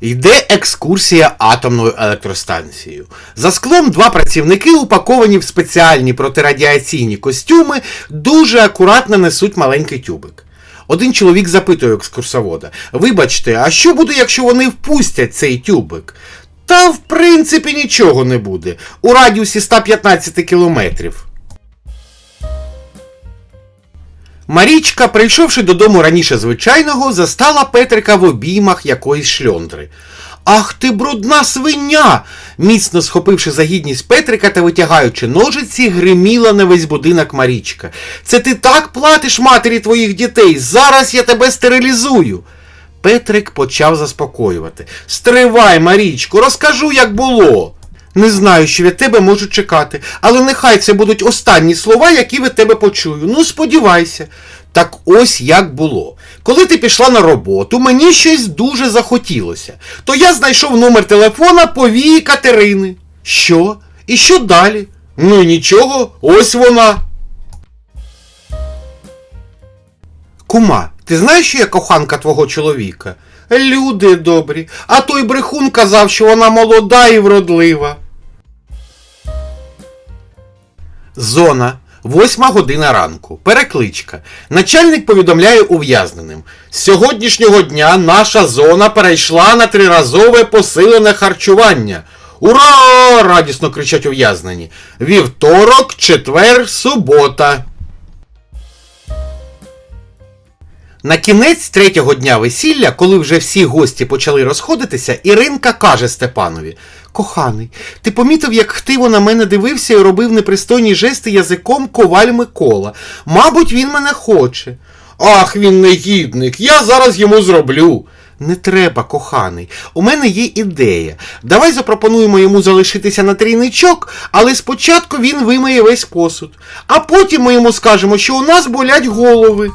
Йде екскурсія атомною електростанцією. За склом два працівники, упаковані в спеціальні протирадіаційні костюми, дуже акуратно несуть маленький тюбик. Один чоловік запитує екскурсовода: Вибачте, а що буде, якщо вони впустять цей тюбик? Та в принципі нічого не буде. У радіусі 115 кілометрів. Марічка, прийшовши додому раніше звичайного, застала Петрика в обіймах якоїсь шльондри. Ах ти брудна свиня! міцно схопивши за гідність Петрика та витягаючи ножиці, гриміла на весь будинок Марічка. Це ти так платиш матері твоїх дітей. Зараз я тебе стерилізую. Петрик почав заспокоювати. Стривай, Марічко, розкажу, як було. Не знаю, що від тебе можу чекати, але нехай це будуть останні слова, які від тебе почую. Ну, сподівайся. Так ось як було. Коли ти пішла на роботу, мені щось дуже захотілося. То я знайшов номер телефона повії Катерини. Що? І що далі? Ну нічого, ось вона. Кума, ти знаєш, що я коханка твого чоловіка? Люди добрі, а той брехун казав, що вона молода і вродлива. Зона. Восьма година ранку. Перекличка. Начальник повідомляє ув'язненим. З сьогоднішнього дня наша зона перейшла на триразове посилене харчування. Ура! радісно кричать ув'язнені. Вівторок, четвер, субота. На кінець третього дня весілля, коли вже всі гості почали розходитися, Іринка каже Степанові: Коханий, ти помітив, як хтиво на мене дивився і робив непристойні жести язиком коваль Микола. Мабуть, він мене хоче. Ах, він негідник, я зараз йому зроблю. Не треба, коханий. У мене є ідея. Давай запропонуємо йому залишитися на трійничок, але спочатку він вимиє весь посуд. А потім ми йому скажемо, що у нас болять голови.